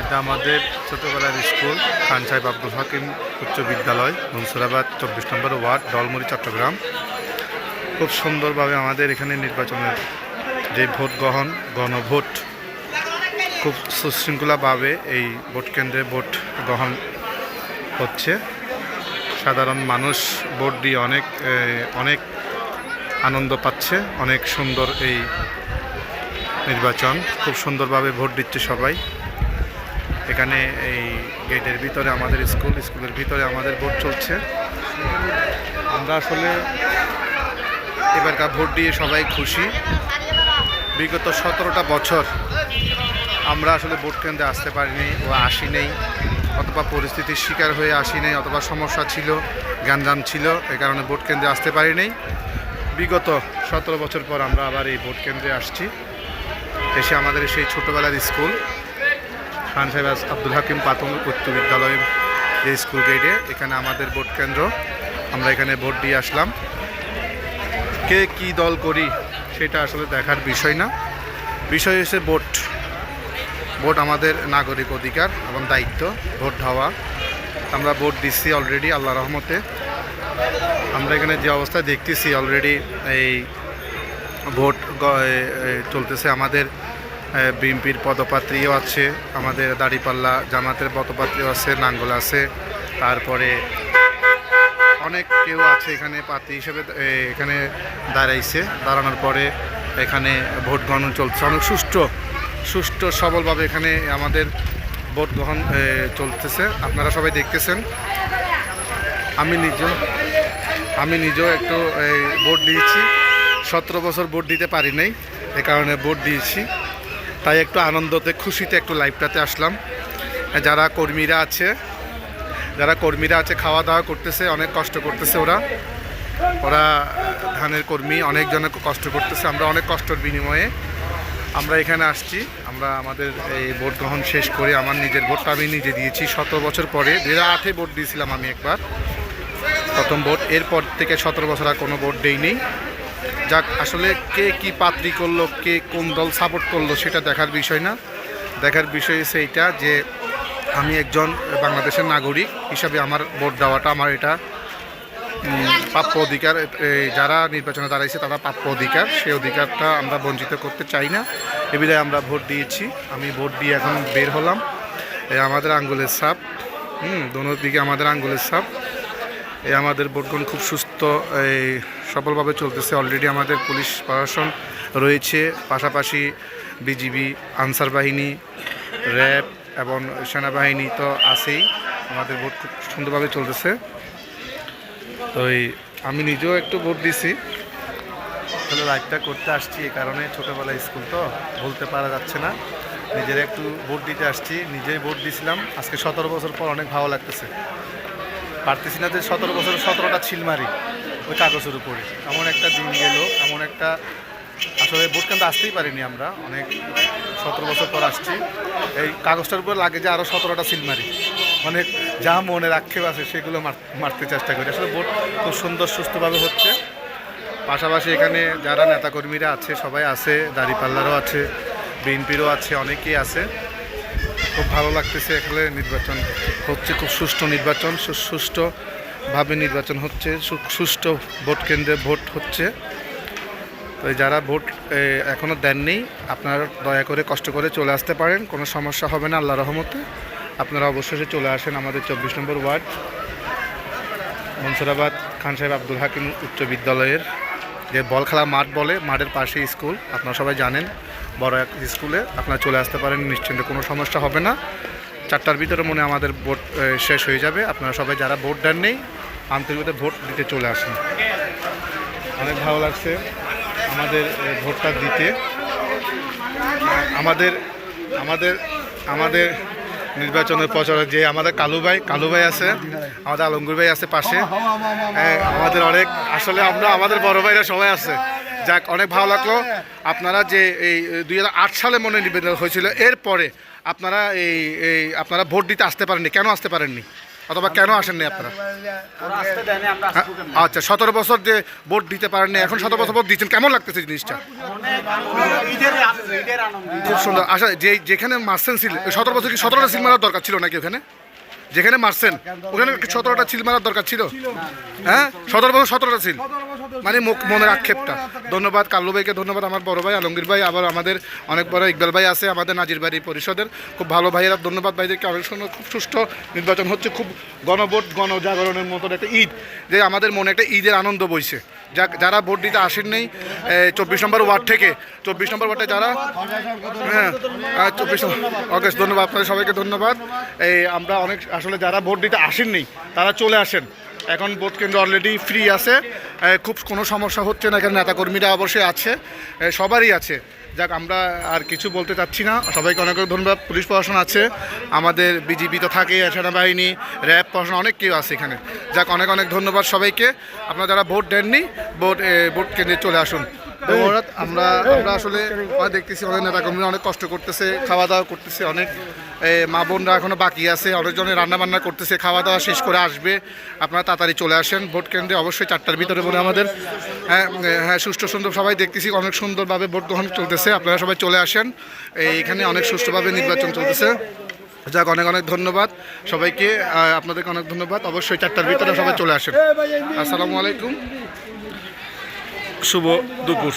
এটা আমাদের ছোটোবেলার স্কুল, খান সাহেব আব্দুল হাকিম উচ্চ বিদ্যালয়, মনসুরাবাদ, চব্বিশ নম্বর ওয়ার্ড, ডলমুড়ি, চট্টগ্রাম। খুব সুন্দরভাবে আমাদের এখানে নির্বাচনের যে ভোট গ্রহণ, গণভোট, খুব সুশৃঙ্খলাভাবে এই ভোট কেন্দ্রে ভোট গ্রহণ হচ্ছে। সাধারণ মানুষ ভোট দিয়ে অনেক অনেক আনন্দ পাচ্ছে, অনেক সুন্দর এই নির্বাচন, খুব সুন্দরভাবে ভোট দিচ্ছে সবাই। এখানে এই গেটের ভিতরে আমাদের স্কুল, স্কুলের ভিতরে আমাদের ভোট চলছে। আমরা আসলে এবারকার ভোট দিয়ে সবাই খুশি। বিগত সতেরোটা বছর আমরা আসলে ভোট কেন্দ্রে আসতে পারিনি ও আসি নেই, অথবা পরিস্থিতির শিকার হয়ে আসি নেই, অথবা সমস্যা ছিল, গ্যাঞ্জাম ছিল, এ কারণে ভোট কেন্দ্রে আসতে পারি বিগত সতেরো বছর পর আমরা আবার এই ভোট কেন্দ্রে আসছি। এসে আমাদের সেই ছোটোবেলার স্কুল। খান সাহেব আব্দুল হাকিম প্রাথমিক উচ্চ বিদ্যালয় যে স্কুল গেটে, এখানে আমাদের ভোট কেন্দ্র। আমরা এখানে ভোট দিয়ে আসলাম। কে কি দল করি সেটা আসলে দেখার বিষয় না। বিষয় হচ্ছে ভোট। ভোট আমাদের নাগরিক অধিকার এবং দায়িত্ব, ভোট হওয়া আমরা ভোট দিচ্ছি অলরেডি আল্লাহ রহমতে। আমরা এখানে যে অবস্থায় দেখতেছি অলরেডি এই ভোট চলতেছে। আমাদের বিএনপির পদপাত্রীও আছে, আমাদের দাড়িপাল্লা জামাতের পদপাত্রীও আছে, নাঙ্গল আছে, তারপরে অনেক কেউ আছে এখানে প্রার্থী হিসেবে এখানে দাঁড়াইছে। দাঁড়ানোর পরে এখানে ভোট গ্রহণ চলছে। অনেক সুষ্ঠু সুষ্ঠু, সবলভাবে এখানে আমাদের ভোট গ্রহণ চলতেছে। আপনারা সবাই দেখতেছেন। আমি নিজেও আমি নিজেও একটু ভোট দিয়েছি। সতেরো বছর ভোট দিতে পারি নাই, এ কারণে ভোট দিয়েছি। তাই একটু আনন্দতে, খুশিতে একটু লাইভটাতে আসলাম। যারা কর্মীরা আছে, যারা কর্মীরা আছে খাওয়া দাওয়া করতেছে, অনেক কষ্ট করতেছে ওরা। ওরা ধানের কর্মী, অনেকজনে কষ্ট করতেছে। আমরা অনেক কষ্টের বিনিময়ে আমরা এখানে আসছি। আমরা আমাদের এই ভোট গ্রহণ শেষ করে আমার নিজের ভোটটা আমি নিজে দিয়েছি। সতেরো বছর পরে দু হাজার আটে ভোট দিয়েছিলাম আমি একবার। প্রথম ভোট, এরপর থেকে সতেরো বছর আর কোনো ভোট দেইনি। যাক, আসলে কে কি পাত্রী করল, কে কোন দল সাপোর্ট করল, সেটা দেখার বিষয় না। দেখার বিষয় হচ্ছে এইটা যে আমি একজন বাংলাদেশের নাগরিক হিসাবে আমার ভোট দেওয়াটা আমার এটা প্রাপ্য অধিকার। যারা নির্বাচনে দাঁড়াইছে তারা প্রাপ্য অধিকার সেই অধিকারটা আমরা বঞ্চিত করতে চাই না। এ বিধায় আমরা ভোট দিয়েছি, আমি ভোট দিয়ে এখন বের হলাম। আমাদের আঙ্গুলের সাপ হুম দোনো দিকে আমাদের আঙ্গুলের সাপ এই আমাদের ভোটগ্রহণ খুব সুস্থ, এই সফলভাবে চলতেছে। অলরেডি আমাদের পুলিশ প্রশাসন রয়েছে, পাশাপাশি বিজিবি, আনসার বাহিনী, র্যাব এবং সেনাবাহিনী তো আছেই। আমাদের ভোট খুব সুন্দরভাবে চলতেছে। তো এই, আমি নিজেও একটু ভোট দিছি। আসলে লাইভটা করতে আসছি এই কারণে, ছোটোবেলায় স্কুল তো, বলতে পারা যাচ্ছে না। নিজের একটু ভোট দিতে আসছি, নিজেই ভোট দিয়েছিলাম আজকে সতেরো বছর পর অনেক ভালো লাগতেছে। পারতেছি না যে সতেরো বছর সতেরোটা ছিল মারি ওই কাগজের উপরে। এমন একটা দিন গেল, এমন একটা আসলে ভোট কেন্দ্রে আসতেই পারিনি আমরা, অনেক সতেরো বছর পর আসছি। এই কাগজটার উপর লাগে যে আরও সতেরোটা সিল মারি মানে যা মনের আক্ষেপ আছে সেগুলো মার- মারতে চেষ্টা করি। আসলে ভোট খুব সুন্দর, সুস্থভাবে হচ্ছে। পাশাপাশি এখানে যারা নেতাকর্মীরা আছে, সবাই আছে, দাড়িপাল্লারও আছে, বিএনপিরও আছে, অনেকেই আছে। খুব ভালো লাগতেছে এখানে নির্বাচন হচ্ছে, খুব সুষ্ঠু নির্বাচন সুষ্ঠুভাবে নির্বাচন হচ্ছে সুষ্ঠু ভোট কেন্দ্রে ভোট হচ্ছে। তো যারা ভোট এখনও এখনও দেননি, আপনারা দয়া করে কষ্ট করে চলে আসতে পারেন, কোনো সমস্যা হবে না আল্লাহ রহমতে। আপনারা অবশ্যই চলে আসেন আমাদের চব্বিশ নম্বর ওয়ার্ড, মনসুরাবাদ খান সাহেব আব্দুল হাকিম উচ্চ বিদ্যালয়ের যে বল খেলা মাঠ বলে, মাঠের পাশে স্কুল, আপনারা সবাই জানেন। বড় এক স্কুলে আপনারা চলে আসতে পারেন, নিশ্চিন্তে কোনো সমস্যা হবে না। চারটার ভিতরে মনে আমাদের ভোট শেষ হয়ে যাবে। আপনারা সবাই যারা ভোট দেন নেই আন্তরিকতে ভোট দিতে চলে আসেন। অনেক ভালো লাগছে আমাদের ভোটটা দিতে। আমাদের আমাদের আমাদের নির্বাচনের প্রচারে, যে আমাদের কালু ভাই কালু ভাই আছে, আমাদের আলমগুর ভাই আছে পাশে। আমাদের অনেক, আসলে আমরা, আমাদের বড় ভাইরা সবাই আছে। যাক অনেক ভালো লাগল। আপনারা যে এই দুই হাজার আট সালে মনে নিবেদন হয়েছিল এরপরে আপনারা এই এই আপনারা ভোট দিতে আসতে পারেননি। কেন আসতে পারেননি? অথবা কেন আসেননি আপনারা? হ্যাঁ? আচ্ছা সতেরো বছর যে ভোট দিতে পারেননি এখন সতেরো বছর ভোট দিচ্ছেন কেমন লাগতেছে জিনিসটা? খুব সুন্দর। আচ্ছা যে যেখানে মারছেন সিল সতেরো বছর কি সতেরোটা সিল মারার দরকার ছিল নাকি ওখানে? যেখানে মারছেন, ওখানে সতেরোটা সিল মারার দরকার ছিল? হ্যাঁ? সতেরো বছর সতেরোটা সিল মানে মনের আক্ষেপটা। ধন্যবাদ, কাল্লু ভাইকে ধন্যবাদ, আমার বড় ভাই, আলমগীর ভাই, আবার আমাদের অনেক বড় ইকবাল ভাই আছে, আমাদের নাজির বাড়ি পরিষদের। খুব ভালো ভাইয়েরা, ধন্যবাদ ভাইদেরকে। অনেক সুন্দর, খুব সুষ্ঠু নির্বাচন হচ্ছে, খুব গণভোট, গণজাগরণের মতন একটা ঈদ, যে আমাদের মনে একটা ঈদের আনন্দ বইছে। যা যারা ভোট দিতে আসেন নেই চব্বিশ নম্বর ওয়ার্ড থেকে, চব্বিশ নম্বর ওয়ার্ডে যারা হ্যাঁ চব্বিশ নম্বর ওকে ধন্যবাদ, আপনাদের সবাইকে ধন্যবাদ। এই, আমরা অনেক আসলে যারা ভোট দিতে আসেননি, তারা চলে আসেন। এখন ভোট কেন্দ্র অলরেডি ফ্রি আছে। খুব, কোনো সমস্যা হচ্ছে না, এখানে নেতাকর্মীরা অবশ্যই আছে। সবারই আছে। যাক, আমরা আর কিছু বলতে চাচ্ছি না। সবাইকে অনেক ধন্যবাদ। পুলিশ প্রশাসন আছে। আমাদের বিজিবি তো থাকে সেনাবাহিনী, র্যাব প্রশাসন, অনেক কেউ আছে এখানে। যাক, অনেক অনেক ধন্যবাদ সবাইকে। আপনারা যারা ভোট দেননি, ভোট ভোট কেন্দ্রে চলে আসুন। আমরা আমরা আসলে দেখতেছি অনেক নেতাকর্মীরা অনেক কষ্ট করতেছে খাওয়া দাওয়া করতেছে অনেক। মা বোনরা এখনও বাকি আছে অনেকজনে রান্না বান্না করতেছে খাওয়া দাওয়া শেষ করে আসবে। আপনারা তাড়াতাড়ি চলে আসেন ভোট কেন্দ্রে অবশ্যই চারটার ভিতরে বলে আমাদের। হ্যাঁ হ্যাঁ সুষ্ঠু সুন্দর সবাই দেখতেছি অনেক সুন্দরভাবে ভোট গ্রহণ চলতেছে আপনারা সবাই চলে আসেন। এইখানে অনেক সুষ্ঠুভাবে নির্বাচন চলতেছে। যাক অনেক অনেক ধন্যবাদ সবাইকে আপনাদেরকে অনেক ধন্যবাদ। অবশ্যই চারটার ভিতরে সবাই চলে আসেন। আসসালামু আলাইকুম। শুভ দুপুর।